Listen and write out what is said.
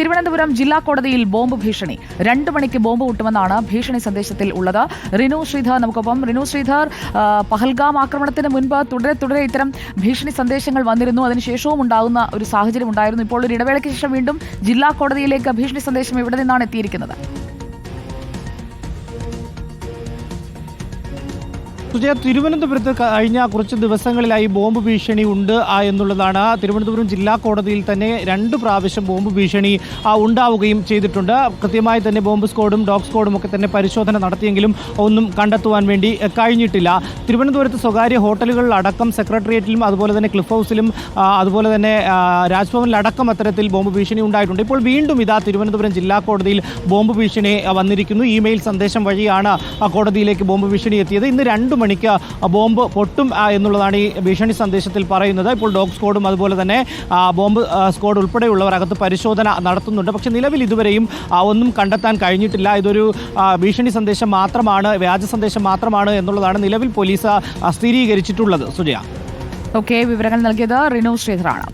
തിരുവനന്തപുരം ജില്ലാ കോടതിയിൽ ബോംബ് ഭീഷണി. രണ്ടു മണിക്ക് ബോംബ് പൊട്ടുമെന്നാണ് ഭീഷണി സന്ദേശത്തിൽ ഉള്ളത്. റിനു ശ്രീധർ നമുക്കൊപ്പം. റിനു ശ്രീധർ പഹൽഗാം ആക്രമണത്തിന് മുൻപ് തുടരെ തുടരെ ഇത്തരം ഭീഷണി സന്ദേശങ്ങൾ വന്നിരുന്നു. അതിനുശേഷവും ഉണ്ടാകുന്ന ഒരു സാഹചര്യം ഉണ്ടായിരുന്നു. ഇപ്പോൾ ഒരു ഇടവേളയ്ക്ക് ശേഷം വീണ്ടും ജില്ലാ കോടതിയിലേക്ക് ഭീഷണി സന്ദേശം ഇവിടെ നിന്നാണ് എത്തിയിരിക്കുന്നത്? സുജയ തിരുവനന്തപുരത്ത് കഴിഞ്ഞ കുറച്ച് ദിവസങ്ങളിലായി ബോംബ് ഭീഷണി ഉണ്ട് എന്നുള്ളതാണ്. തിരുവനന്തപുരം ജില്ലാ കോടതിയിൽ തന്നെ രണ്ട് പ്രാവശ്യം ബോംബ് ഭീഷണി ഉണ്ടാവുകയും ചെയ്തിട്ടുണ്ട്. കൃത്യമായി തന്നെ ബോംബ് സ്ക്വാഡും ഡോഗ് സ്ക്വാഡും ഒക്കെ തന്നെ പരിശോധന നടത്തിയെങ്കിലും ഒന്നും കണ്ടെത്തുവാൻ വേണ്ടി കഴിഞ്ഞിട്ടില്ല. തിരുവനന്തപുരത്ത് സ്വകാര്യ ഹോട്ടലുകളിലടക്കം സെക്രട്ടേറിയറ്റിലും അതുപോലെ തന്നെ ക്ലിഫ് ഹൗസിലും അതുപോലെ തന്നെ രാജ്ഭവനിലടക്കം അത്തരത്തിൽ ബോംബ് ഭീഷണി ഉണ്ടായിട്ടുണ്ട്. ഇപ്പോൾ വീണ്ടും ഇതാ തിരുവനന്തപുരം ജില്ലാ കോടതിയിൽ ബോംബ് ഭീഷണി വന്നിരിക്കുന്നു. ഇമെയിൽ സന്ദേശം വഴിയാണ് കോടതിയിലേക്ക് ബോംബ് ഭീഷണി എത്തിയത്. ഇന്ന് രണ്ട് മണിക്ക് ബോംബ് പൊട്ടും എന്നുള്ളതാണ് ഈ ഭീഷണി സന്ദേശത്തിൽ പറയുന്നത്. ഇപ്പോൾ ഡോഗ് സ്ക്വാഡും അതുപോലെ തന്നെ ബോംബ് സ്ക്വാഡ് ഉൾപ്പെടെയുള്ളവർ അകത്ത് പരിശോധന നടത്തുന്നുണ്ട്. പക്ഷേ നിലവിൽ ഇതുവരെയും ഒന്നും കണ്ടെത്താൻ കഴിഞ്ഞിട്ടില്ല. ഇതൊരു ഭീഷണി സന്ദേശം മാത്രമാണ് വ്യാജ സന്ദേശം മാത്രമാണ് എന്നുള്ളതാണ് നിലവിൽ പോലീസ് സ്ഥിരീകരിച്ചിട്ടുള്ളത്. സുജയ. ഓക്കെ വിവരങ്ങൾ നൽകിയത് റിനു ശ്രീധറാണ്